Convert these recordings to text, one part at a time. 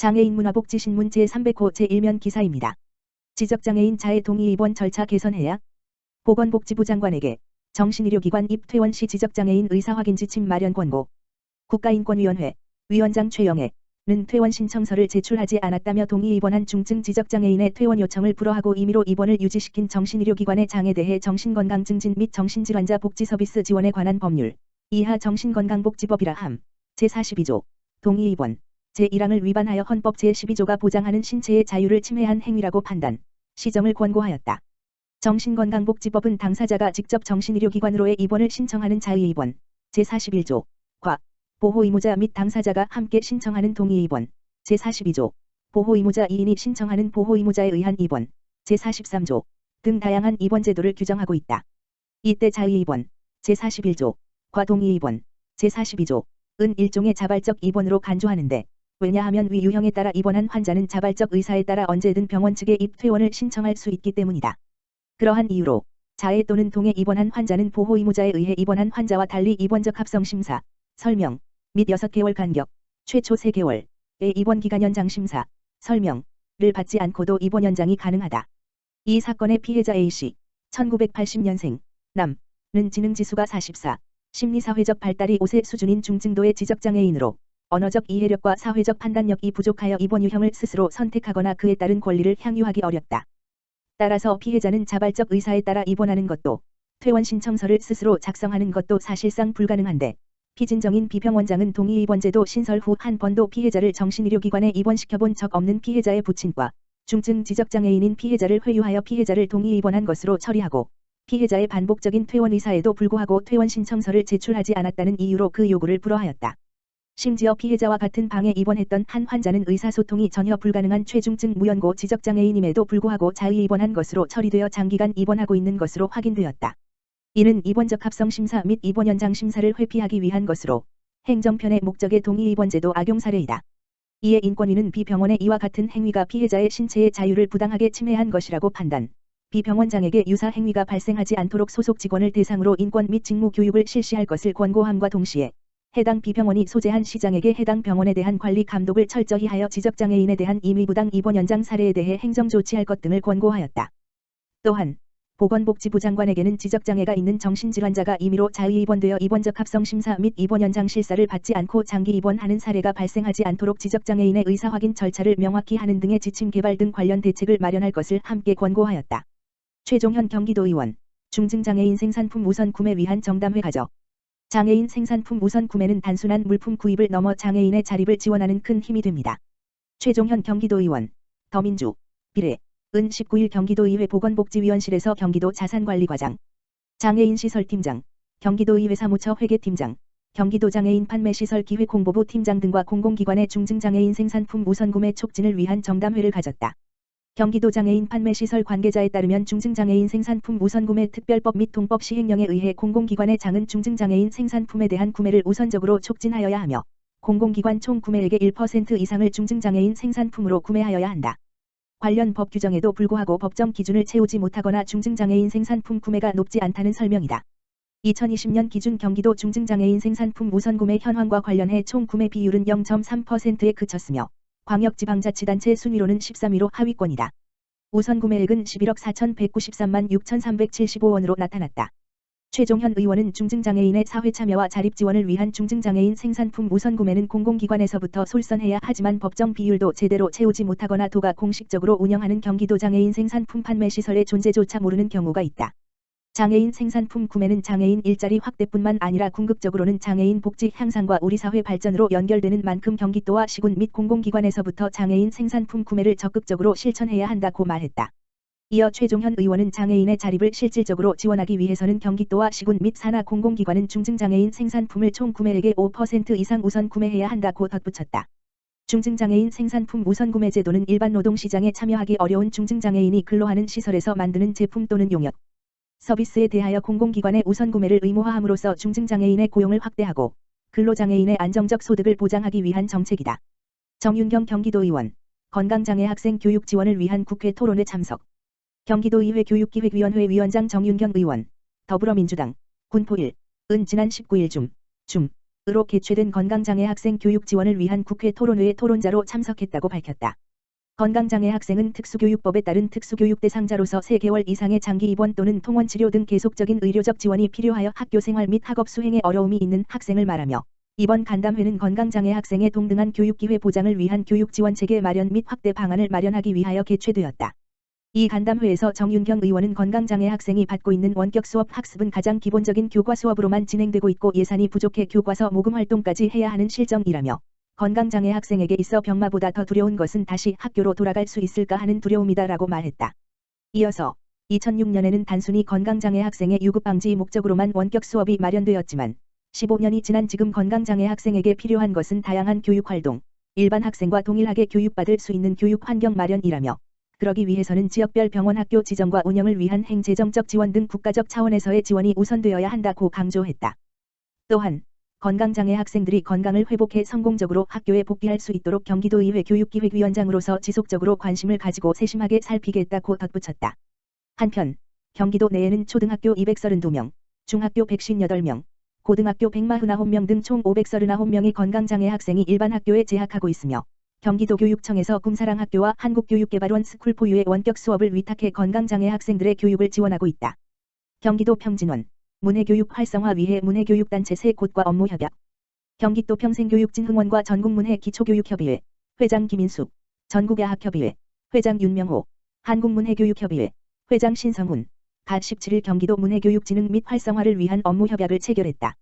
장애인 문화복지신문 제300호 제1면 기사입니다. 지적장애인 자해 동의 입원 절차 개선해야 보건복지부 장관에게 정신의료기관 입퇴원 시 지적장애인 의사 확인 지침 마련 권고. 국가인권위원회 위원장 최영애는 퇴원 신청서를 제출하지 않았다며 동의 입원한 중증 지적장애인의 퇴원 요청을 불허하고 임의로 입원을 유지시킨 정신의료기관의 장에 대해 정신건강 증진 및 정신질환자 복지서비스 지원에 관한 법률. 이하 정신건강복지법이라 함. 제42조 동의 입원 제1항을 위반하여 헌법 제12조가 보장하는 신체의 자유를 침해한 행위라고 판단. 시정을 권고하였다. 정신건강복지법은 당사자가 직접 정신의료기관으로의 입원을 신청하는 자의 입원. 제41조. 과 보호의무자 및 당사자가 함께 신청하는 동의 입원. 제42조. 보호의무자 2인이 신청하는 보호의무자에 의한 입원. 제43조. 등 다양한 입원 제도를 규정하고 있다. 이때 자의 입원. 제41조. 과 동의 입원. 제42조. 은 일종의 자발적 입원으로 간주하는데 왜냐하면 위 유형에 따라 입원한 환자는 자발적 의사에 따라 언제든 병원 측에 입퇴원을 신청할 수 있기 때문이다. 그러한 이유로 자해 또는 동해 입원한 환자는 보호 의무자에 의해 입원한 환자와 달리 입원적 합성 심사, 설명, 및 6개월 간격, 최초 3개월의 입원 기간 연장 심사, 설명을 받지 않고도 입원 연장이 가능하다. 이 사건의 피해자 A씨, 1980년생, 남는 지능지수가 44, 심리사회적 발달이 5세 수준인 중증도의 지적장애인으로 언어적 이해력과 사회적 판단력이 부족하여 입원 유형을 스스로 선택하거나 그에 따른 권리를 향유하기 어렵다. 따라서 피해자는 자발적 의사에 따라 입원하는 것도 퇴원 신청서를 스스로 작성하는 것도 사실상 불가능한데 피진정인 비평원장은 동의 입원제도 신설 후 한 번도 피해자를 정신의료기관에 입원시켜본 적 없는 피해자의 부친과 중증 지적장애인인 피해자를 회유하여 피해자를 동의 입원한 것으로 처리하고 피해자의 반복적인 퇴원 의사에도 불구하고 퇴원 신청서를 제출하지 않았다는 이유로 그 요구를 불허하였다. 심지어 피해자와 같은 방에 입원했던 한 환자는 의사소통이 전혀 불가능한 최중증 무연고 지적장애인임에도 불구하고 자의 입원한 것으로 처리되어 장기간 입원하고 있는 것으로 확인되었다. 이는 입원적 합성심사 및 입원 연장 심사를 회피하기 위한 것으로 행정편의 목적의 동의 입원제도 악용 사례이다. 이에 인권위는 비병원의 이와 같은 행위가 피해자의 신체의 자유를 부당하게 침해한 것이라고 판단. 비병원장에게 유사 행위가 발생하지 않도록 소속 직원을 대상으로 인권 및 직무 교육을 실시할 것을 권고함과 동시에 해당 비병원이 소재한 시장에게 해당 병원에 대한 관리 감독을 철저히 하여 지적장애인에 대한 임의부당 입원 연장 사례에 대해 행정 조치할 것 등을 권고하였다. 또한 보건복지부 장관에게는 지적장애가 있는 정신질환자가 임의로 자의입원되어 입원적 합성심사 및 입원 연장 실사를 받지 않고 장기 입원하는 사례가 발생하지 않도록 지적장애인의 의사 확인 절차를 명확히 하는 등의 지침 개발 등 관련 대책을 마련할 것을 함께 권고하였다. 최종현 경기도의원 중증장애인 생산품 우선 구매 위한 정담회 가져 장애인 생산품 우선 구매는 단순한 물품 구입을 넘어 장애인의 자립을 지원하는 큰 힘이 됩니다. 최종현 경기도의원 더민주 비례 은 19일 경기도의회 보건복지위원실에서 경기도 자산관리과장, 장애인시설팀장, 경기도의회 사무처 회계팀장, 경기도 장애인 판매시설 기획 홍보부 팀장 등과 공공기관의 중증장애인 생산품 우선 구매 촉진을 위한 정담회를 가졌다. 경기도 장애인 판매 시설 관계자에 따르면 중증장애인 생산품 우선 구매 특별법 및 동법 시행령에 의해 공공기관의 장은 중증장애인 생산품에 대한 구매를 우선적으로 촉진하여야 하며 공공기관 총 구매액의 1% 이상을 중증장애인 생산품으로 구매하여야 한다. 관련 법 규정에도 불구하고 법정 기준을 채우지 못하거나 중증장애인 생산품 구매가 높지 않다는 설명이다. 2020년 기준 경기도 중증장애인 생산품 우선 구매 현황과 관련해 총 구매 비율은 0.3%에 그쳤으며 광역지방자치단체 순위로는 13위로 하위권이다. 우선 구매액은 11억 4,193만 6,375원으로 나타났다. 최종현 의원은 중증장애인의 사회 참여와 자립 지원을 위한 중증장애인 생산품 우선 구매는 공공기관에서부터 솔선해야 하지만 법정 비율도 제대로 채우지 못하거나 도가 공식적으로 운영하는 경기도 장애인 생산품 판매 시설의 존재조차 모르는 경우가 있다. 장애인 생산품 구매는 장애인 일자리 확대뿐만 아니라 궁극적으로는 장애인 복지 향상과 우리 사회 발전으로 연결되는 만큼 경기도와 시군 및 공공기관에서부터 장애인 생산품 구매를 적극적으로 실천해야 한다고 말했다. 이어 최종현 의원은 장애인의 자립을 실질적으로 지원하기 위해서는 경기도와 시군 및 산하 공공기관은 중증장애인 생산품을 총 구매액의 5% 이상 우선 구매해야 한다고 덧붙였다. 중증장애인 생산품 우선 구매 제도는 일반 노동시장에 참여하기 어려운 중증장애인이 근로하는 시설에서 만드는 제품 또는 용역, 서비스에 대하여 공공기관의 우선 구매를 의무화함으로써 중증장애인의 고용을 확대하고 근로장애인의 안정적 소득을 보장하기 위한 정책이다. 정윤경 경기도의원 건강장애 학생 교육 지원을 위한 국회 토론회 참석 경기도의회 교육기획위원회 위원장 정윤경 의원, 더불어민주당, 군포 1, 은 지난 19일 중, 중, 으로 개최된 건강장애 학생 교육 지원을 위한 국회 토론회에 토론자로 참석했다고 밝혔다. 건강장애 학생은 특수교육법에 따른 특수교육 대상자로서 3개월 이상의 장기 입원 또는 통원 치료 등 계속적인 의료적 지원이 필요하여 학교 생활 및 학업 수행에 어려움이 있는 학생을 말하며 이번 간담회는 건강장애 학생의 동등한 교육기회 보장을 위한 교육 지원 체계 마련 및 확대 방안을 마련하기 위하여 개최되었다. 이 간담회에서 정윤경 의원은 건강장애 학생이 받고 있는 원격 수업 학습은 가장 기본적인 교과 수업으로만 진행되고 있고 예산이 부족해 교과서 모금 활동까지 해야 하는 실정이라며 건강장애 학생에게 있어 병마보다 더 두려운 것은 다시 학교로 돌아갈 수 있을까 하는 두려움이다라고 말했다. 이어서 2006년에는 단순히 건강장애 학생의 유급 방지 목적으로만 원격 수업이 마련되었지만 15년이 지난 지금 건강장애 학생에게 필요한 것은 다양한 교육활동, 일반 학생과 동일하게 교육받을 수 있는 교육 환경 마련이라며 그러기 위해서는 지역별 병원 학교 지정과 운영을 위한 행재정적 지원 등 국가적 차원에서의 지원이 우선되어야 한다고 강조했다. 또한 건강장애 학생들이 건강을 회복해 성공적으로 학교에 복귀할 수 있도록 경기도의회 교육기획위원장으로서 지속적으로 관심을 가지고 세심하게 살피겠다고 덧붙였다. 한편 경기도 내에는 초등학교 232명, 중학교 158명, 고등학교 149명 등 총 539명의 건강장애 학생이 일반 학교에 재학하고 있으며 경기도 교육청에서 꿈사랑학교와 한국교육개발원 스쿨포유의 원격 수업을 위탁해 건강장애 학생들의 교육을 지원하고 있다. 경기도 평진원 문해교육 활성화 위해 문해교육단체 세 곳과 업무 협약. 경기도 평생교육진 흥원과 전국문해 기초교육협의회. 회장 김인숙. 전국야학협의회. 회장 윤명호. 한국문해교육협의회. 회장 신성훈. 가 17일 경기도 문해교육진흥 및 활성화를 위한 업무 협약을 체결했다.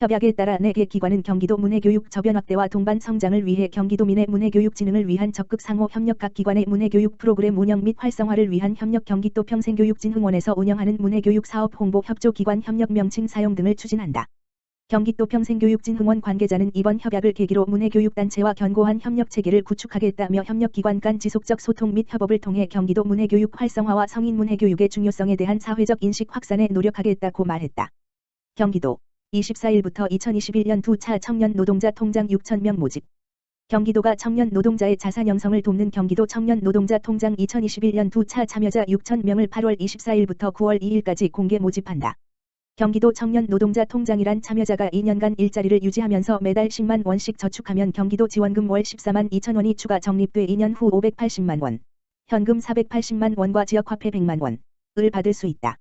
협약에 따라 4개 기관은 경기도 문해교육 저변 확대와 동반 성장을 위해 경기도민의 문해교육 진흥을 위한 적극 상호 협력 각 기관의 문해교육 프로그램 운영 및 활성화를 위한 협력 경기도 평생교육진흥원에서 운영하는 문해교육 사업 홍보 협조 기관 협력 명칭 사용 등을 추진한다. 경기도 평생교육진흥원 관계자는 이번 협약을 계기로 문해교육단체와 견고한 협력 체계를 구축하겠다며 협력기관 간 지속적 소통 및 협업을 통해 경기도 문해교육 활성화와 성인 문해교육의 중요성에 대한 사회적 인식 확산에 노력하겠다고 말했다. 경기도 24일부터 2021년 두 차 청년 노동자 통장 6천명 모집. 경기도가 청년 노동자의 자산 형성을 돕는 경기도 청년 노동자 통장 2021년 두 차 참여자 6천명을 8월 24일부터 9월 2일까지 공개 모집한다. 경기도 청년 노동자 통장이란 참여자가 2년간 일자리를 유지하면서 매달 10만 원씩 저축하면 경기도 지원금 월 14만 2천 원이 추가 적립돼 2년 후 580만 원, 현금 480만 원과 지역화폐 100만 원을 받을 수 있다.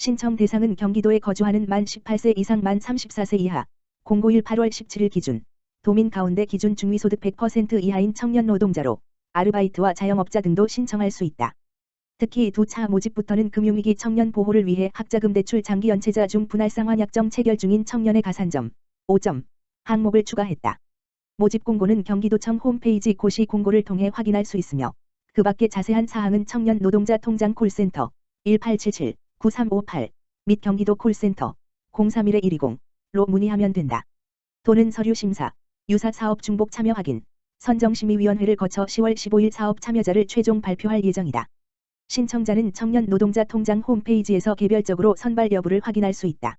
신청 대상은 경기도에 거주하는 만 18세 이상 만 34세 이하, 091 8월 17일 기준, 도민 가운데 기준 중위소득 100% 이하인 청년 노동자로 아르바이트와 자영업자 등도 신청할 수 있다. 특히 두 차 모집부터는 금융위기 청년 보호를 위해 학자금 대출 장기 연체자 중 분할상 환 약정 체결 중인 청년의 가산점 5점 항목을 추가했다. 모집 공고는 경기도청 홈페이지 고시 공고를 통해 확인할 수 있으며 그 밖에 자세한 사항은 청년 노동자 통장 콜센터 1877 9358 및 경기도 콜센터 031-120로 문의하면 된다. 도는 서류 심사, 유사 사업 중복 참여 확인, 선정심의위원회를 거쳐 10월 15일 사업 참여자를 최종 발표할 예정이다. 신청자는 청년 노동자 통장 홈페이지에서 개별적으로 선발 여부를 확인할 수 있다.